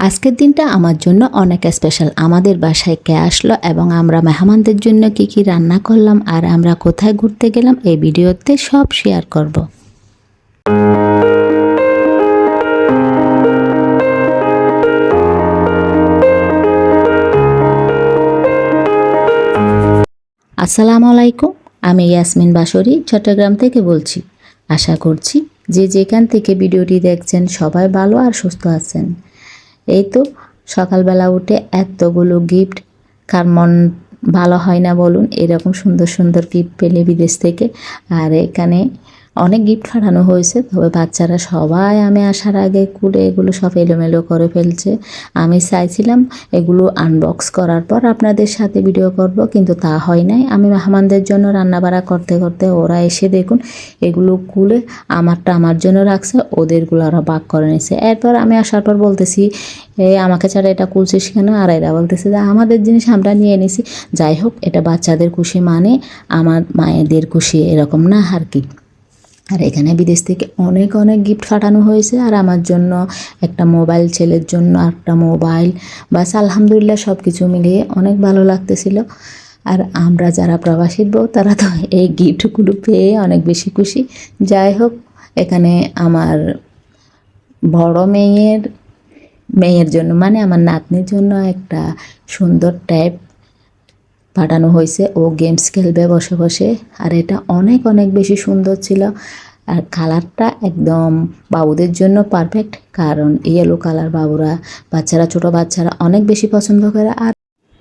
আজকের দিনটা আমার জন্য অনেক স্পেশাল আমাদের বাসায় কে আসলো এবং আমরা মেহমানদের জন্য কি কি রান্না করলাম আর আমরা কোথায় ঘুরতে গেলাম এই ভিডিওতে সব শেয়ার করব। আসসালামু আলাইকুম, আমি ইয়াসমিন বাসরি, চট্টগ্রাম থেকে বলছি। আশা করছি যে যেখান থেকে ভিডিওটি দেখছেন সবাই ভালো আর সুস্থ আছেন। এই তো সকালবেলা উঠে এতগুলো গিফট কার মন ভালো হয় না বলুন, এরকম সুন্দর সুন্দর গিফট পেলে বিদেশ থেকে। আর এখানে অনেক গিফট ফাটানো হয়েছে, তবে বাচ্চারা সবাই আমি আসার আগে কুলে এগুলো সব এলোমেলো করে ফেলছে। আমি চাইছিলাম এগুলো আনবক্স করার পর আপনাদের সাথে ভিডিও করব, কিন্তু তা হয় নাই। আমি মেহমানদের জন্য রান্নাবাড়া করতে করতে ওরা এসে দেখুন, এগুলো কুলে আমারটা আমার জন্য রাখছে, ওদেরগুলো ওরা বাক করে নিছে এরপর আমি আসার পর বলতেছি এই আমাকে ছাড়া এটা কুলছিস কেন? আর এরা বলতেছে যে আমাদের জিনিস আমরা নিয়ে নিছি। যাই হোক, এটা বাচ্চাদের খুশি মানে আমার মায়েদের খুশি, এরকম না, আর কি। আর এখানে বিদেশ থেকে অনেক অনেক গিফট পাঠানো হয়েছে। আর আমার জন্য একটা মোবাইল ছেলের জন্য একটা মোবাইল বাস আলহামদুলিল্লাহ সব কিছু মিলিয়ে অনেক ভালো লাগতেছিল। আর আমরা যারা প্রবাসীর বউ, তারা তো এই গিফটগুলো পেয়ে অনেক বেশি খুশি। যাই হোক, এখানে আমার বড় মেয়ের মেয়ের জন্য মানে আমার নাতনির জন্য একটা সুন্দর ট্যাব পাঠানো হয়েছে ও গেমস খেলবে, বসে বসে। আর এটা অনেক অনেক বেশি সুন্দর ছিল। আর কালারটা একদম বাবুদের জন্য পারফেক্ট, কারণ ইয়েলো কালার বাবুরা, বাচ্চারা, ছোট বাচ্চারা অনেক বেশি পছন্দ করে। আর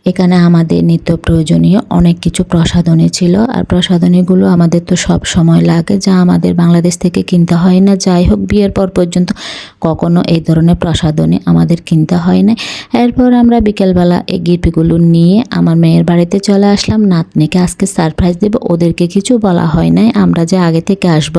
এখানে আমাদের নিত্য প্রয়োজনীয় অনেক কিছু প্রসাধনী ছিল, আর প্রসাধনীগুলো আমাদের তো সব সময় লাগে, যা আমাদের বাংলাদেশ থেকে কিনতে হয় না। যাই হোক, বিয়ের পর পর্যন্ত কখনো এই ধরনের প্রসাধনী আমাদের কিনতে হয় না এরপর আমরা বিকেলবেলা এই গিফটগুলো নিয়ে আমার মেয়ের বাড়িতে চলে আসলাম। নাতনিকে আজকে সারপ্রাইজ দেব, ওদেরকে কিছু বলা হয় নাই, আমরা যে আগে থেকে আসব।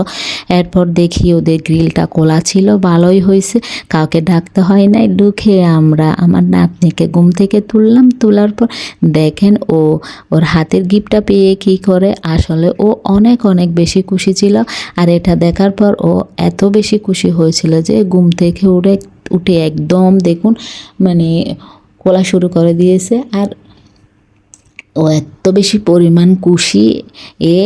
এরপর দেখি ওদের গ্রিলটা খোলা ছিল, ভালোই হয়েছে, কাউকে ডাকতে হয় নাই। ঢুকে আমরা আমার নাতনিকে ঘুম থেকে তুললাম, তোলার পর দেখেন ও ওর হাতের গিফটটা পেয়ে কি করে? আসলে ও অনেক অনেক বেশি খুশি ছিল। আর এটা দেখার পর ও এত বেশি খুশি হয়েছিল যে ঘুম থেকে উঠে উঠে একদম দেখুন মানে কোলা শুরু করে দিয়েছে। আর ও এত বেশি পরিমাণ খুশি এ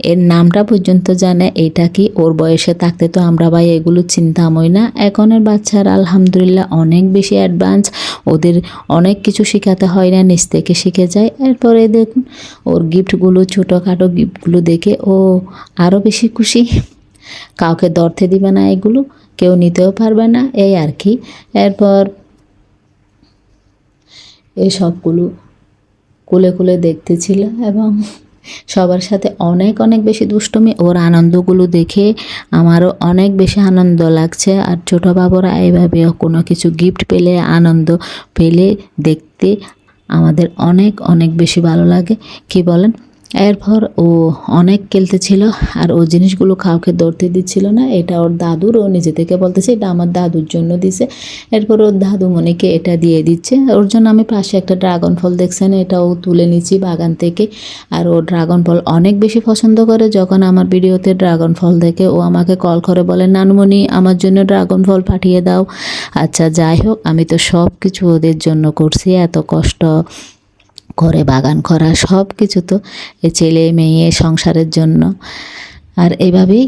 এর নামটা পর্যন্ত জানে এটা কি? ওর বয়সে থাকতে তো আমরা ভাই এগুলো চিন্তামই না। এখনের বাচ্চারা আলহামদুলিল্লাহ অনেক বেশি অ্যাডভান্স ওদের অনেক কিছু শেখাতে হয় না, নিচ থেকে শিখে যায়। এরপরে দেখুন, ওর গিফটগুলো, ছোটোখাটো গিফটগুলো দেখে ও আরও বেশি খুশি। কাউকে দরতে দিবে না এগুলো, কেউ নিতেও পারবে না, এই আর কি। এরপর এই সবগুলো কুলে কুলে দেখতেছিল এবং সবার সাথে অনেক অনেক বেশি দুষ্টুমি, ওর আনন্দগুলো দেখে আমারও অনেক বেশি আনন্দ লাগছে। আর ছোটো বাবুরা এইভাবে কোনো কিছু গিফট পেলে, আনন্দ পেলে দেখতে আমাদের অনেক অনেক বেশি ভালো লাগে। কি বলেন? এরপর ও অনেক খেলতেছিল আর ও জিনিসগুলো কাউকে ধরতে দিচ্ছিল না। এটা ওর দাদুর, ও নিজে থেকে বলতেছে, এটা আমার দাদুর জন্য দিছে। এরপর ওর দাদু মনিকে এটা দিয়ে দিচ্ছে। ওর জন্য আমি পাশে একটা ড্রাগন ফল দেখছেন এটাও তুলে নিচ্ছি বাগান থেকে। আর ও ড্রাগন ফল অনেক বেশি পছন্দ করে। যখন আমার ভিডিওতে ড্রাগন ফল দেখে, ও আমাকে কল করে বলে, নানুমণি, আমার জন্য ড্রাগন ফল পাঠিয়ে দাও। আচ্ছা যাই হোক, আমি তো সব কিছু ওদের জন্য করছি, এত কষ্ট। করে বাগান করা সব কিছু তো এ ছেলে, মেয়ে সংসারের জন্য। আর এভাবেই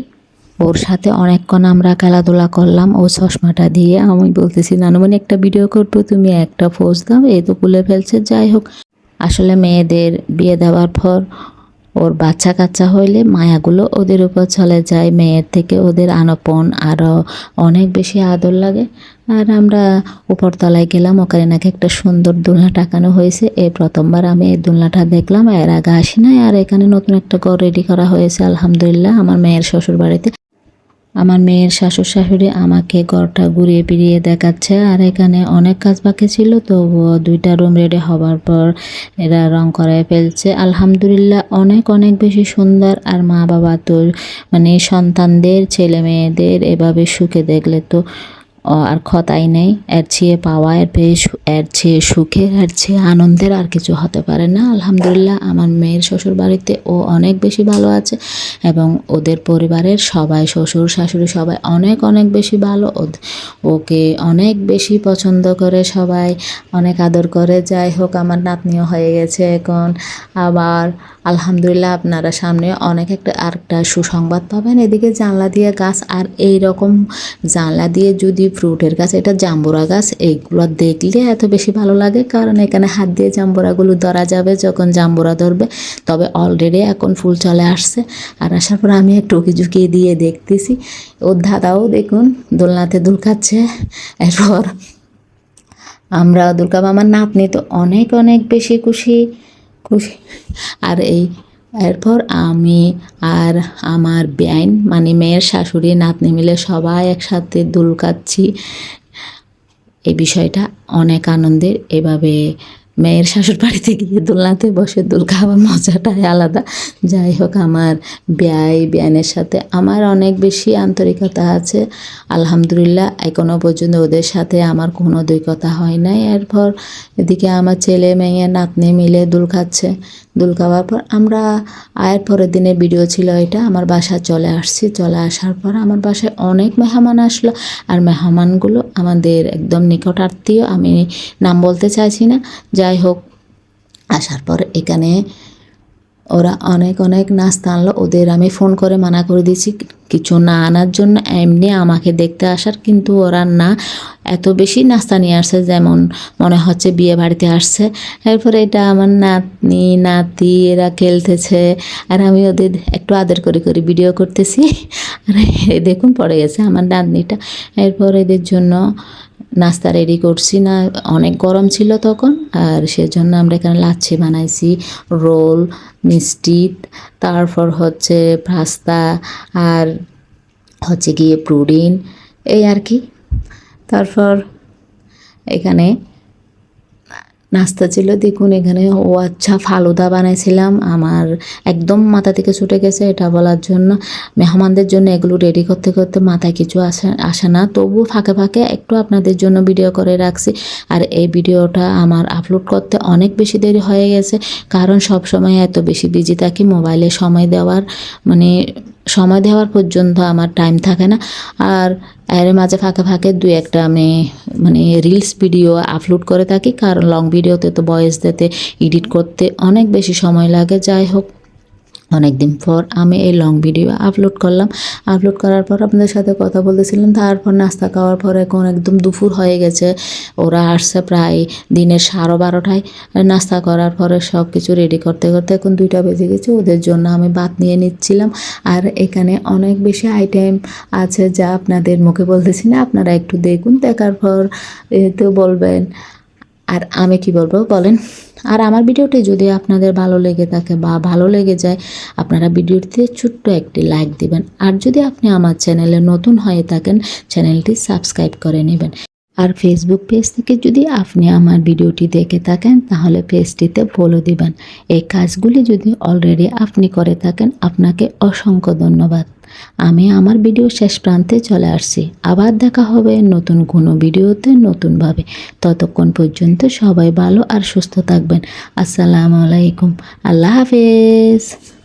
ওর সাথে অনেকক্ষণ আমরা খেলাধুলা করলাম। ও চশমাটা দিয়ে আমি বলতেছি নানুমণি একটা ভিডিও করব, তুমি একটা ফোজ দাও, এ তো খুলে ফেলছে। যাই হোক, আসলে মেয়েদের বিয়ে দেওয়ার পর ওর বাচ্চা কাচ্চা হইলে মায়াগুলো ওদের উপর চলে যায়, মেয়ের থেকে ওদের আনপন আরও অনেক বেশি আদর লাগে। আর আমরা উপরতলায় গেলাম, ওখানে নাকি একটা সুন্দর দোলনা টাকানো হয়েছে। এই প্রথমবার আমি এই দোলনাটা দেখলাম এর আগে আসি নাই, আর এখানে নতুন একটা ঘর রেডি করা হয়েছে, আলহামদুলিল্লাহ, আমার মেয়ের শ্বশুর বাড়িতে আমার মেয়ের শাশুড় শাশুড়ি আমাকে ঘরটা ঘুরিয়ে ফিরিয়ে দেখাচ্ছে, আর এখানে অনেক কাজ বাকি ছিল তো দুইটা রুম রেডি হবার পর এরা রং করায় ফেলছে। আলহামদুলিল্লাহ অনেক অনেক বেশি সুন্দর, আর মা বাবা তো মানে সন্তানদের ছেলে মেয়েদের এভাবে সুখে দেখলে তো আর ক্ষতাই নেই। এর চেয়ে পাওয়া, এর পেয়ে এর চেয়ে সুখের এর চেয়ে আনন্দের আর কিছু হতে পারে না। আলহামদুলিল্লাহ, আমার মেয়ের শ্বশুর বাড়িতে ও অনেক বেশি ভালো আছে এবং ওদের পরিবারের সবাই, শ্বশুর, শাশুড়ি সবাই অনেক অনেক বেশি ভালো। ওকে অনেক বেশি পছন্দ করে সবাই, অনেক আদর করে। যাই হোক, আমার নাতনিও হয়ে গেছে এখন। আবার আলহামদুলিল্লাহ, আপনারা সামনে অনেক একটা, আরেকটা সুসংবাদ পাবেন। এদিকে জানলা দিয়ে গাছ, আর এই রকম জানলা দিয়ে যদি ফ্রুটের গাছ, এটা জাম্বুরা গাছ, এইগুলো দেখলে এত বেশি ভালো লাগে, কারণ এখানে হাত দিয়ে জাম্বুরাগুলো ধরা যাবে যখন জাম্বুরা ধরবে। তবে অলরেডি এখন ফুল চলে আসছে। আর আসার পর আমি একটু ঝুঁকিয়ে দিয়ে দেখতেছি। ওর দাদাও দেখুন, দোলনাতে দুল খাচ্ছে। এরপর আমরা দুর্গা মামার নাতনি তো অনেক অনেক বেশি খুশি খুশি। আর এই এরপর আমি আর আমার বেআইন মানে মেয়ের শাশুড়ি, নাতনি মিলে সবাই একসাথে দুল কাচ্ছি এই বিষয়টা অনেক আনন্দের। এভাবে মেয়ের শাশুড় বাড়িতে গিয়ে দোলনাতে বসে দোল খাওয়ার মজাটাই আলাদা। যাই হোক, আমার ব্যয় ব্যানের সাথে আমার অনেক বেশি আন্তরিকতা আছে। আলহামদুলিল্লাহ এখনও পর্যন্ত ওদের সাথে আমার কোনো দৈকতা হয় নাই। এরপর এদিকে আমার ছেলে, মেয়ে, নাতনি মিলে দুল খাচ্ছে। দুল খাওয়ার পর আমরা আয়ের পরের দিনে ভিডিও ছিল এটা, আমার বাসা চলে আসছি। চলে আসার পর আমার বাসায় অনেক মেহমান আসলো আর মেহমানগুলো আমাদের একদম নিকট আত্মীয় আমি নাম বলতে চাইছি না। যাই হোক, আসার পর এখানে ওরা অনেক অনেক নাস্তা আনলো, ওদের আমি ফোন করে মানা করে দিয়েছি, কিছু না আনার জন্য এমনি আমাকে দেখতে আসার, কিন্তু ওরা না, এত বেশি নাস্তা নিয়ে আসছে যেমন মনে হচ্ছে বিয়ে বাড়িতে আসছে। এরপরে এটা আমার নাতনি, নাতি, এরা খেলতেছে, আর আমি ওদের একটু আদর করে করে ভিডিও করতেছি। আর, দেখুন, পড়ে গেছে আমার নাতনিটা। এরপর এদের জন্য নাস্তা রেডি করছি না। অনেক গরম ছিল তখন, আর সেজন্য আমরা এখানে লাচ্ছি বানাইছি, রোল, মিষ্টি, তারপর হচ্ছে পাস্তা আর হচ্ছে গিয়ে প্রুডিন এই আর কি। তারপর এখানে নাস্তা ছিল দেখুন, এখানে ও আচ্ছা ফালুদা বানাইছিলাম। আমার একদম মাথা থেকে ছুটে গেছে এটা বলার জন্য। মেহমানদের জন্য এগুলো রেডি করতে করতে মাথায় কিছু আসে আসে না। তবুও ফাঁকে ফাঁকে একটু আপনাদের জন্য ভিডিও করে রাখছি। আর এই ভিডিওটা আমার আপলোড করতে অনেক বেশি দেরি হয়ে গেছে। কারণ সব সময় এত বেশি বিজি থাকি মোবাইলে সময় দেওয়ার মানে সময় দেওয়ার পর্যন্ত আমার টাইম থাকে না। আর এর মাঝে ফাঁকে ফাঁকে দুই একটা আমি মানে রিলস ভিডিও আপলোড করে থাকি, কারণ লং ভিডিওতে তো ভয়েস দিতে এডিট করতে অনেক বেশি সময় লাগে। যাই হোক অনেক দিন পর আমি এই লং ভিডিও আপলোড করলাম। আপলোড করার পর আপনাদের সাথে কথা বলতেছিলাম। তারপর নাস্তা খাওয়ার পর এখন একদম দুপুর হয়ে গেছে। ওরা আসছে প্রায় দিনের সাড়ে বারোটায়। নাস্তা করার পরে সব কিছু রেডি করতে করতে এখন দুইটা বেজে গেছে। ওদের জন্য আমি ভাত নিয়ে নিচ্ছিলাম। আর এখানে অনেক বেশি আইটেম আছে যা আপনাদের মুখে বলতেছি না। আপনারা একটু দেখুন। দেখার পর তো বলবেন আর আমি কি বলব বলেন? আর আমার ভিডিওটি যদি আপনাদের ভালো লেগে থাকে বা ভালো লেগে যায়, আপনারা ভিডিওটিতে ছোট্ট একটি লাইক দিবেন। আর যদি আপনি আমার চ্যানেলে নতুন হয়ে থাকেন, চ্যানেলটি সাবস্ক্রাইব করে নেবেন। আর ফেসবুক পেজ থেকে যদি আপনি আমার ভিডিওটি দেখে থাকেন, তাহলে পেজটিতে ফলো দিবেন। এই কাজগুলি যদি অলরেডি আপনি করে থাকেন, আপনাকে অসংখ্য ধন্যবাদ। আমি আমার ভিডিও শেষ প্রান্তে চলে আসছি। আবার দেখা হবে নতুন কোনো ভিডিওতে নতুনভাবে। ততক্ষণ পর্যন্ত সবাই ভালো আর সুস্থ থাকবেন। আসসালামু আলাইকুম। আল্লাহ হাফেজ।